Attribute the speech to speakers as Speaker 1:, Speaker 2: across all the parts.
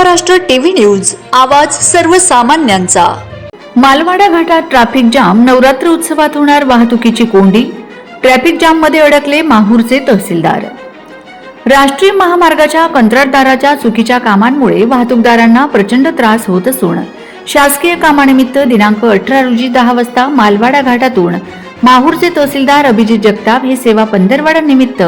Speaker 1: Maharashtra TV news आवाज सर्वसामान्यांचा.
Speaker 2: मालवाडा घाटात ट्रॅफिक जाम नवरात्र उत्सवात होणार वाहतुकीची कोंडी ट्रॅफिक जाममध्ये अडकले माहूरचे तहसीलदार. राष्ट्रीय महामार्गाच्या कंत्राटदाराच्या चुकीच्या कामांमुळे वाहतूकदारांना प्रचंड त्रास होत असून शासकीय कामानिमित्त दिनांक अठरा रोजी दहा वाजता मालवाडा घाटातून माहूरचे तहसीलदार अभिजित जगताप हे सेवा पंधरवाडा निमित्त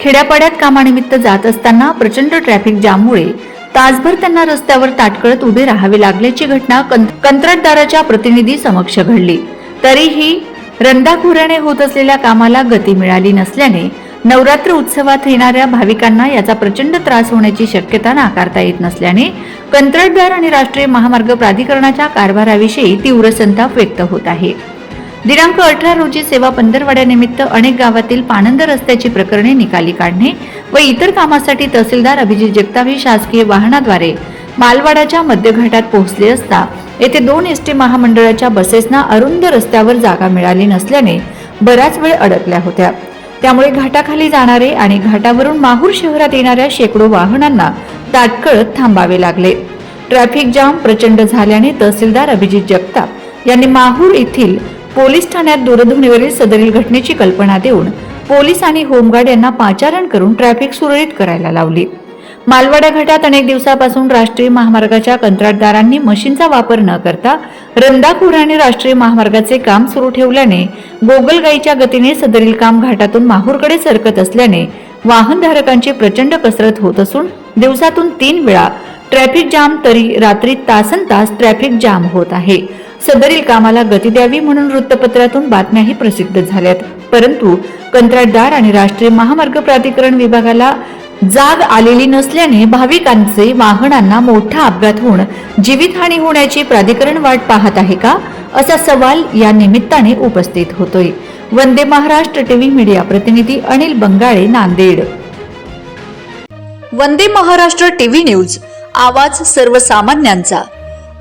Speaker 2: खेड्यापाड्यात कामानिमित्त जात असताना प्रचंड ट्रॅफिक जाममुळे तासभर त्यांना रस्त्यावर ताटकळत उभे राहावे लागल्याची घटना कंत्राटदाराच्या प्रतिनिधी समक्ष घडली. तरीही रंदाखोऱ्याने होत असलेल्या कामाला गती मिळाली नसल्याने नवरात्र उत्सवात येणाऱ्या भाविकांना याचा प्रचंड त्रास होण्याची शक्यता नाकारता येत नसल्याने कंत्राटदार आणि राष्ट्रीय महामार्ग प्राधिकरणाच्या कारभाराविषयी तीव्र संताप व्यक्त होत आहे. दिनांक अठरा रोजी सेवा पंधरवाड्यानिमित्त अनेक गावातील पाणंद रस्त्याची प्रकरणे निकाली काढणे व इतर कामासाठी तहसीलदार अभिजित जगताप हे शासकीय वाहनाद्वारे मालवाडाच्या मध्यघाटात पोहोचले असता येथे दोन एस टी महामंडळाच्या बसेसना अरुंद रस्त्यावर जागा मिळाली नसल्याने बराच वेळ अडकल्या होत्या. त्यामुळे घाटाखाली जाणारे आणि घाटावरून माहूर शहरात येणाऱ्या शेकडो वाहनांना ताटकळत थांबावे लागले. ट्रॅफिक जाम प्रचंड झाल्याने तहसीलदार अभिजित जगताप यांनी माहूर येथील पोलीस ठाण्यात दूरध्वनीवरील सदरील घटनेची कल्पना देऊन पोलीस आणि होमगार्ड यांना पाचारण करून ट्रॅफिक सुरळीत करायला लावली. मालवाडा घाटात अनेक दिवसापासून राष्ट्रीय महामार्गाच्या कंत्राटदारांनी मशीनचा वापर न करता रंदाखोर आणि राष्ट्रीय महामार्गाचे काम सुरू ठेवल्याने गोगलगाईच्या गतीने सदरील काम घाटातून माहूरकडे सरकत असल्याने वाहनधारकांची प्रचंड कसरत होत असून दिवसातून तीन वेळा ट्रॅफिक जाम तरी रात्री तासन तास ट्रॅफिक जाम होत आहे. सदरील कामाला गती द्यावी म्हणून वृत्तपत्रातून बातम्याही प्रसिद्ध झाल्यात. परंतु कंत्राटदार आणि राष्ट्रीय महामार्ग प्राधिकरण विभागाला जाग आलेली नसल्याने भाविकांचे वाहनांना मोठा अपघात होऊन जीवितहानी होण्याची प्राधिकरण वाट पाहत आहे का? असा सवाल या निमित्ताने उपस्थित होतोय. वंदे महाराष्ट्र टीव्ही मीडिया प्रतिनिधी अनिल बंगाळे नांदेड.
Speaker 1: वंदे महाराष्ट्र टीव्ही न्यूज आवाज सर्वसामान्यांचा.